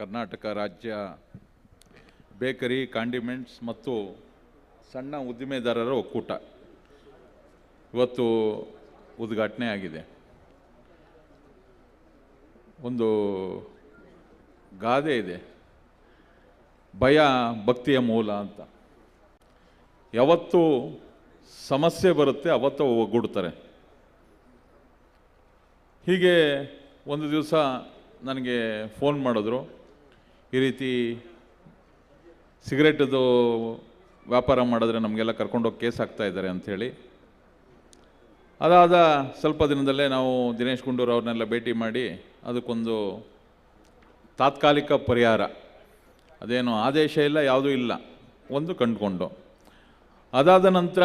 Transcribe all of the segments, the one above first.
ಕರ್ನಾಟಕ ರಾಜ್ಯ bakery, condiments ಮತ್ತು ಸಣ್ಣ ಉದ್ದಿಮೆದಾರರ ಒಕ್ಕೂಟ ಇವತ್ತು ಉದ್ಘಾಟನೆ ಆಗಿದೆ. ಒಂದು ಗಾದೆ ಇದೆ. ಭಯ ಭಕ್ತಿಯ ಮೂಲ ಅಂತ. ಯಾವತ್ತು ಸಮಸ್ಯೆ ಬರುತ್ತೆ, ಅವತ್ತು ಒಗ್ಗೂಡ್ತಾರೆ. ಹೀಗೆ ಒಂದು ದಿವಸ ನನಗೆ ಫೋನ್ ಮಾಡಿದ್ರು. ಈ ರೀತಿ ಸಿಗರೇಟದು ವ್ಯಾಪಾರ ಮಾಡಿದ್ರೆ ನಮಗೆಲ್ಲ ಕರ್ಕೊಂಡೋಗಿ ಕೇಸ್ ಹಾಕ್ತಾ ಇದ್ದಾರೆ ಅಂಥೇಳಿ. ಅದಾದ ಸ್ವಲ್ಪ ದಿನದಲ್ಲೇ ನಾವು ದಿನೇಶ್ ಗುಂಡೂರು ಅವ್ರನ್ನೆಲ್ಲ ಭೇಟಿ ಮಾಡಿ ಅದಕ್ಕೊಂದು ತಾತ್ಕಾಲಿಕ ಪರಿಹಾರ. ಅದೇನು ಆದೇಶ ಇಲ್ಲ, ಯಾವುದೂ ಇಲ್ಲ ಒಂದು ಕಂಡುಕೊಂಡು. ಅದಾದ ನಂತರ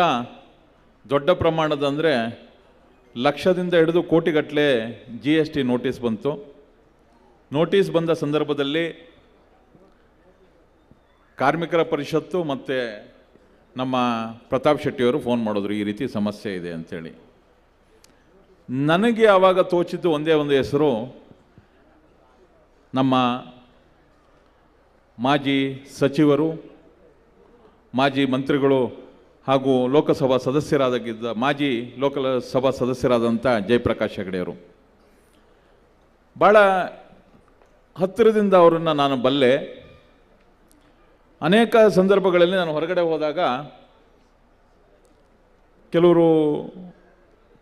ದೊಡ್ಡ ಪ್ರಮಾಣದ ಅಂದರೆ ಲಕ್ಷದಿಂದ ಹಿಡಿದು ಕೋಟಿಗಟ್ಟಲೆ ಜಿ ಎಸ್ ಟಿ ನೋಟಿಸ್ ಬಂತು. ನೋಟಿಸ್ ಬಂದ ಸಂದರ್ಭದಲ್ಲಿ ಕಾರ್ಮಿಕರ ಪರಿಷತ್ತು ಮತ್ತು ನಮ್ಮ ಪ್ರತಾಪ್ ಶೆಟ್ಟಿಯವರು ಫೋನ್ ಮಾಡಿದ್ರು, ಈ ರೀತಿ ಸಮಸ್ಯೆ ಇದೆ ಅಂಥೇಳಿ ನನಗೆ ಆವಾಗ ತೋಚಿದ್ದು ಒಂದೇ ಒಂದು ಹೆಸರು, ನಮ್ಮ ಮಾಜಿ ಸಚಿವರು, ಮಾಜಿ ಮಂತ್ರಿಗಳು ಹಾಗೂ ಲೋಕಸಭಾ ಸದಸ್ಯರಾದಾಗಿದ್ದ ಮಾಜಿ ಲೋಕಸಭಾ ಸದಸ್ಯರಾದಂಥ ಜಯಪ್ರಕಾಶ್ ಹೆಗಡೆಯವರು. ಭಾಳ ಹತ್ತಿರದಿಂದ ಅವರನ್ನು ನಾನು ಬಲ್ಲೆ ಅನೇಕ ಸಂದರ್ಭಗಳಲ್ಲಿ ನಾನು ಹೊರಗಡೆ ಹೋದಾಗ ಕೆಲವರು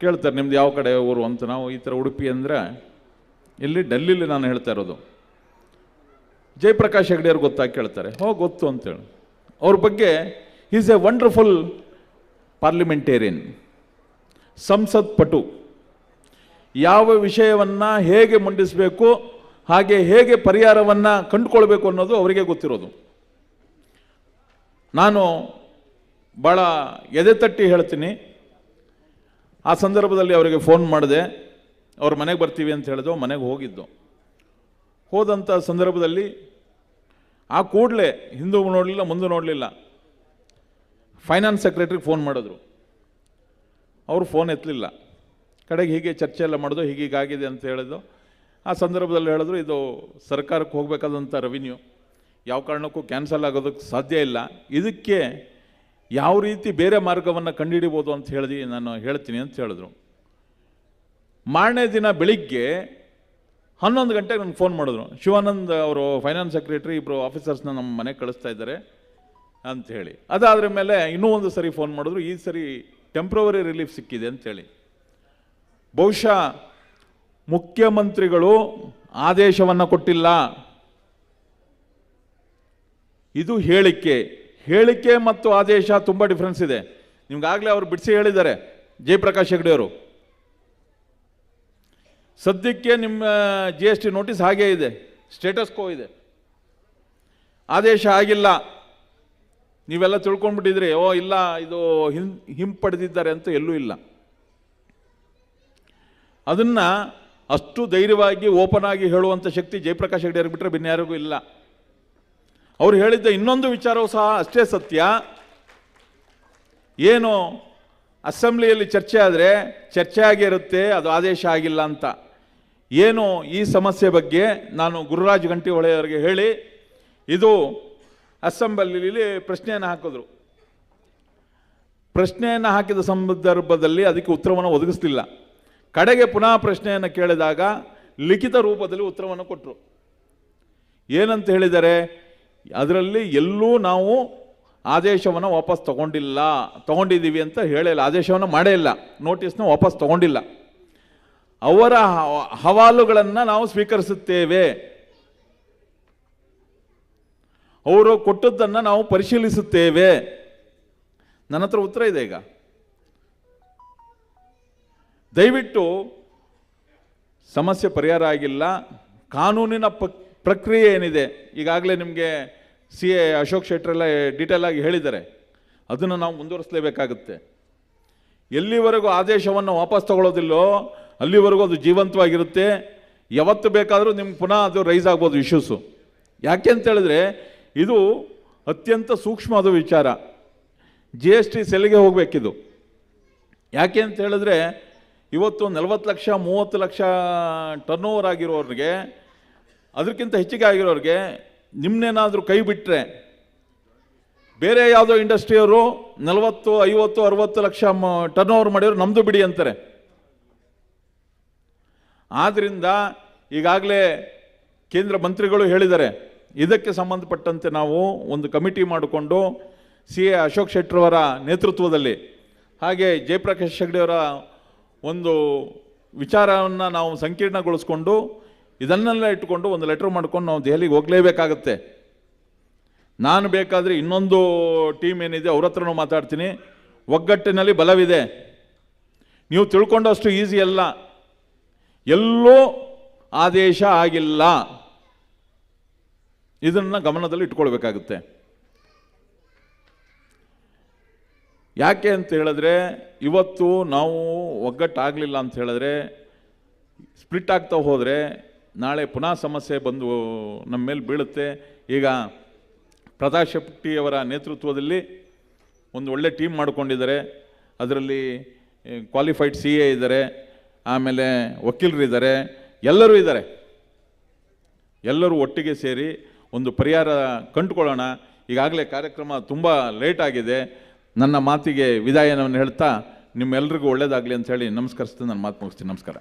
ಕೇಳ್ತಾರೆ, ನಿಮ್ದು ಯಾವ ಕಡೆ ಊರು? ಅಂತ. ನಾವು ಈ ಥರ ಉಡುಪಿ ಅಂದರೆ ಇಲ್ಲಿ ಡೆಲ್ಲಿಲಿ ನಾನು ಹೇಳ್ತಾ ಇರೋದು. ಜಯಪ್ರಕಾಶ್ ಹೆಗ್ಡೆಯವ್ರು ಗೊತ್ತಾಗಿ ಕೇಳ್ತಾರೆ. ಹೋ, ಗೊತ್ತು ಅಂತೇಳಿ. ಅವ್ರ ಬಗ್ಗೆ ಈಸ್ ಎ ವಂಡರ್ಫುಲ್ ಪಾರ್ಲಿಮೆಂಟೇರಿಯನ್ ಸಂಸತ್ ಪಟು. ಯಾವ ವಿಷಯವನ್ನು ಹೇಗೆ ಮಂಡಿಸಬೇಕು, ಹಾಗೆ ಹೇಗೆ ಪರಿಹಾರವನ್ನು ಕಂಡುಕೊಳ್ಬೇಕು ಅನ್ನೋದು ಅವರಿಗೆ ಗೊತ್ತಿರೋದು. ನಾನು ಭಾಳ ಎದೆ ತಟ್ಟಿ ಹೇಳ್ತೀನಿ. ಆ ಸಂದರ್ಭದಲ್ಲಿ ಅವರಿಗೆ ಫೋನ್ ಮಾಡಿದೆ. ಅವ್ರ ಮನೆಗೆ ಬರ್ತೀವಿ ಅಂತ ಹೇಳಿದ್ರು, ಮನೆಗೆ ಹೋಗಿದ್ದು. ಹೋದಂಥ ಸಂದರ್ಭದಲ್ಲಿ ಆ ಕೂಡಲೇ ಹಿಂದೂ ನೋಡಲಿಲ್ಲ, ಮುಂದೆ ನೋಡಲಿಲ್ಲ. ಫೈನಾನ್ಸ್ ಸೆಕ್ರೆಟ್ರಿಗೆ ಫೋನ್ ಮಾಡಿದ್ರು. ಅವರು ಫೋನ್ ಎತ್ತಲಿಲ್ಲ. ಕಡೆಗೆ ಹೀಗೆ ಚರ್ಚೆ ಎಲ್ಲ ಮಾಡಿದ್ರು, ಹೀಗೀಗಾಗಿದೆ ಅಂತ ಹೇಳಿದ್ದು ಆ ಸಂದರ್ಭದಲ್ಲಿ ಹೇಳಿದ್ರು, ಇದು ಸರ್ಕಾರಕ್ಕೆ ಹೋಗಬೇಕಾದಂಥ ರೆವಿನ್ಯೂ ಯಾವ ಕಾರಣಕ್ಕೂ ಕ್ಯಾನ್ಸಲ್ ಆಗೋದಕ್ಕೆ ಸಾಧ್ಯ ಇಲ್ಲ. ಇದಕ್ಕೆ ಯಾವ ರೀತಿ ಬೇರೆ ಮಾರ್ಗವನ್ನು ಕಂಡುಹಿಡಿಬೋದು ಅಂತ ಹೇಳಿ ನಾನು ಹೇಳ್ತೀನಿ ಅಂತ ಹೇಳಿದ್ರು. ಮಾರನೇ ದಿನ ಬೆಳಿಗ್ಗೆ ಹನ್ನೊಂದು ಗಂಟೆಗೆ ನನಗೆ ಫೋನ್ ಮಾಡಿದ್ರು. ಶಿವಾನಂದ್ ಅವರು ಫೈನಾನ್ಸ್ ಸೆಕ್ರೆಟರಿ ಇಬ್ಬರು ಆಫೀಸರ್ಸ್ನ ನಮ್ಮ ಮನೆಗೆ ಕಳಿಸ್ತಾ ಇದ್ದಾರೆ ಅಂತ ಹೇಳಿ. ಅದಾದ್ರ ಮೇಲೆ ಇನ್ನೂ ಒಂದು ಸರಿ ಫೋನ್ ಮಾಡಿದ್ರು. ಈ ಸರಿ ಟೆಂಪ್ರವರಿ ರಿಲೀಫ್ ಸಿಕ್ಕಿದೆ ಅಂತೇಳಿ ಬಹುಶಃ ಮುಖ್ಯಮಂತ್ರಿಗಳು ಆದೇಶವನ್ನು ಕೊಟ್ಟಿಲ್ಲ. ಇದು ಹೇಳಿಕೆ. ಹೇಳಿಕೆ ಮತ್ತು ಆದೇಶ ತುಂಬ ಡಿಫ್ರೆನ್ಸ್ ಇದೆ. ನಿಮ್ಗಾಗಲೇ ಅವರು ಬಿಡಿಸಿ ಹೇಳಿದ್ದಾರೆ, ಜಯಪ್ರಕಾಶ್ ಹೆಗ್ಡೆಯವರು ಸದ್ಯಕ್ಕೆ ನಿಮ್ಮ ಜಿ ಎಸ್ ಟಿ ನೋಟಿಸ್ ಹಾಗೇ ಇದೆ ಸ್ಟೇಟಸ್ ಕೋ ಇದೆ. ಆದೇಶ ಆಗಿಲ್ಲ. ನೀವೆಲ್ಲ ತಿಳ್ಕೊಂಡ್ಬಿಟ್ಟಿದ್ರಿ, ಓ, ಇಲ್ಲ, ಇದು ಹಿಂ, ಹಿಂಪಡೆದಿದ್ದಾರೆ ಅಂತ ಎಲ್ಲೂ ಇಲ್ಲ. ಅದನ್ನು ಅಷ್ಟು ಧೈರ್ಯವಾಗಿ ಓಪನ್ ಆಗಿ ಹೇಳುವಂಥ ಶಕ್ತಿ ಜಯಪ್ರಕಾಶ್ ಹೆಗ್ಡೆ ಬಿಟ್ಟರೆ ಬಿನ್ಯಾರಿಗೂ ಇಲ್ಲ. ಅವ್ರು ಹೇಳಿದ್ದ ಇನ್ನೊಂದು ವಿಚಾರವೂ ಸಹ ಅಷ್ಟೇ ಸತ್ಯ. ಏನು ಅಸೆಂಬ್ಲಿಯಲ್ಲಿ ಚರ್ಚೆ ಆದರೆ ಚರ್ಚೆ ಆಗಿರುತ್ತೆ ಅದು ಆದೇಶ ಆಗಿಲ್ಲ ಅಂತ. ಏನು ಈ ಸಮಸ್ಯೆ ಬಗ್ಗೆ ನಾನು ಗುರುರಾಜ್ ಗಂಟಿಹೊಳೆಯವರಿಗೆ ಹೇಳಿ, ಇದು ಅಸೆಂಬ್ಲಿಯಲ್ಲಿ ಪ್ರಶ್ನೆಯನ್ನು ಹಾಕಿದ್ರು. ಪ್ರಶ್ನೆಯನ್ನು ಹಾಕಿದ ಸಂದರ್ಭದಲ್ಲಿ ಅದಕ್ಕೆ ಉತ್ತರವನ್ನು ಒದಗಿಸ್ತಿಲ್ಲ ಕಡೆಗೆ ಪುನಃ ಪ್ರಶ್ನೆಯನ್ನು ಕೇಳಿದಾಗ ಲಿಖಿತ ರೂಪದಲ್ಲಿ ಉತ್ತರವನ್ನು ಕೊಟ್ಟರು ಏನಂತ ಹೇಳಿದ್ದಾರೆ ಅದರಲ್ಲಿ ಎಲ್ಲೂ ನಾವು ಆದೇಶವನ್ನು ವಾಪಸ್ ತಗೊಂಡಿಲ್ಲ, ತಗೊಂಡಿದ್ದೀವಿ ಅಂತ ಹೇಳಿಲ್ಲ ಆದೇಶವನ್ನು ಮಾಡೇ ಇಲ್ಲ. ನೋಟಿಸ್ನ ವಾಪಸ್ ತಗೊಂಡಿಲ್ಲ. ಅವರ ಹವಾಲುಗಳನ್ನು ನಾವು ಸ್ವೀಕರಿಸುತ್ತೇವೆ. ಅವರು ಕೊಟ್ಟದ್ದನ್ನು ನಾವು ಪರಿಶೀಲಿಸುತ್ತೇವೆ. ನನ್ನ ಹತ್ರ ಉತ್ತರ ಇದೆ ಈಗ. ದಯವಿಟ್ಟು ಸಮಸ್ಯೆ ಪರಿಹಾರ ಆಗಿಲ್ಲ. ಕಾನೂನಿನ ಪ- ಪ್ರಕ್ರಿಯೆ ಏನಿದೆ? ಈಗಾಗಲೇ ನಿಮಗೆ ಸಿ ಎ ಅಶೋಕ್ ಶೆಟ್ರೆಲ್ಲ ಡೀಟೇಲ್ ಹೇಳಿದ್ದಾರೆ. ಅದನ್ನು ನಾವು ಮುಂದುವರಿಸಲೇಬೇಕಾಗುತ್ತೆ. ಎಲ್ಲಿವರೆಗೂ ಆದೇಶವನ್ನು ವಾಪಸ್ ತಗೊಳ್ಳೋದಿಲ್ಲೋ, ಅಲ್ಲಿವರೆಗೂ ಅದು ಜೀವಂತವಾಗಿರುತ್ತೆ. ಯಾವತ್ತು ಬೇಕಾದರೂ ನಿಮ್ಗೆ ಪುನಃ ಅದು ರೈಸ್ ಆಗ್ಬೋದು ಇಶ್ಯೂಸು ಯಾಕೆ ಅಂತೇಳಿದ್ರೆ ಇದು ಅತ್ಯಂತ ಸೂಕ್ಷ್ಮವಾದ ವಿಚಾರ. ಜಿ ಎಸ್ ಟಿ ಸೆಲ್ಗೆ ಹೋಗಬೇಕಿದು. ಯಾಕೆ ಅಂತ ಹೇಳಿದ್ರೆ, ಇವತ್ತು ನಲವತ್ತು ಲಕ್ಷ, ಮೂವತ್ತು ಲಕ್ಷ ಟರ್ನ್ ಓವರ್ ಆಗಿರೋರಿಗೆ ಅದಕ್ಕಿಂತ ಹೆಚ್ಚಿಗೆ ಆಗಿರೋರಿಗೆ ನಿಮ್ಮನ್ನೇನಾದರೂ ಕೈ ಬಿಟ್ಟರೆ ಬೇರೆ ಯಾವುದೋ ಇಂಡಸ್ಟ್ರಿಯವರು ನಲವತ್ತು, ಐವತ್ತು, ಅರವತ್ತು ಲಕ್ಷ ಟರ್ನ್ ಓವರ್ ಮಾಡಿದ್ರು ನಮ್ಮದು ಬಿಡಿ ಅಂತಾರೆ. ಆದ್ದರಿಂದ ಈಗಾಗಲೇ ಕೇಂದ್ರ ಮಂತ್ರಿಗಳು ಹೇಳಿದ್ದಾರೆ, ಇದಕ್ಕೆ ಸಂಬಂಧಪಟ್ಟಂತೆ ನಾವು ಒಂದು ಕಮಿಟಿ ಮಾಡಿಕೊಂಡು ಸಿ ಎ ಅಶೋಕ್ ಶೆಟ್ಟರವರ ನೇತೃತ್ವದಲ್ಲಿ, ಹಾಗೆ ಜಯಪ್ರಕಾಶ್ ಹೆಗ್ಡೆಯವರ ಒಂದು ವಿಚಾರವನ್ನು ನಾವು ಸಂಕೀರ್ಣಗೊಳಿಸ್ಕೊಂಡು ಇದನ್ನೆಲ್ಲ ಇಟ್ಟುಕೊಂಡು ಒಂದು ಲೆಟ್ರ್ ಮಾಡ್ಕೊಂಡು ನಾವು ದೆಹಲಿಗೆ ಹೋಗಲೇಬೇಕಾಗತ್ತೆ. ನಾನು ಬೇಕಾದರೆ ಇನ್ನೊಂದು ಟೀಮ್ ಏನಿದೆ ಅವ್ರ ಹತ್ರನೂ ಮಾತಾಡ್ತೀನಿ. ಒಗ್ಗಟ್ಟಿನಲ್ಲಿ ಬಲವಿದೆ. ನೀವು ತಿಳ್ಕೊಂಡಷ್ಟು ಈಸಿ ಅಲ್ಲ. ಎಲ್ಲೂ ಆದೇಶ ಆಗಿಲ್ಲ. ಇದನ್ನು ಗಮನದಲ್ಲಿ ಇಟ್ಕೊಳ್ಬೇಕಾಗುತ್ತೆ. ಯಾಕೆ ಅಂತ ಹೇಳಿದ್ರೆ ಇವತ್ತು ನಾವು ಒಗ್ಗಟ್ಟಾಗಲಿಲ್ಲ ಅಂತ ಹೇಳಿದ್ರೆ, ಸ್ಪ್ಲಿಟ್ ಆಗ್ತಾ ಹೋದರೆ ನಾಳೆ ಪುನಃ ಸಮಸ್ಯೆ ಬಂದು ನಮ್ಮ ಮೇಲೆ ಬೀಳುತ್ತೆ. ಈಗ ಪ್ರತಾಪ್ ಶೆಟ್ಟಿಯವರ ನೇತೃತ್ವದಲ್ಲಿ ಒಂದು ಒಳ್ಳೆ ಟೀಮ್ ಮಾಡ್ಕೊಂಡಿದ್ದಾರೆ. ಅದರಲ್ಲಿ ಕ್ವಾಲಿಫೈಡ್ ಸಿ ಎ ಇದ್ದಾರೆ. ಆಮೇಲೆ ವಕೀಲರು ಇದ್ದಾರೆ ಎಲ್ಲರೂ ಇದ್ದಾರೆ. ಎಲ್ಲರೂ ಒಟ್ಟಿಗೆ ಸೇರಿ ಒಂದು ಪರಿಹಾರ ಕಂಡುಕೊಳ್ಳೋಣ. ಈಗಾಗಲೇ ಕಾರ್ಯಕ್ರಮ ತುಂಬ ಲೇಟ್ ಆಗಿದೆ. ನನ್ನ ಮಾತಿಗೆ ವಿದಾಯನವನ್ನು ಹೇಳ್ತಾ ನಿಮ್ಮೆಲ್ರಿಗೂ ಒಳ್ಳೆಯದಾಗಲಿ ಅಂತ ಹೇಳಿ ನಮಸ್ಕರಿಸ್ತೀನಿ ನಾನು ಮಾತು ಮುಗಿಸ್ತೀನಿ. ನಮಸ್ಕಾರ.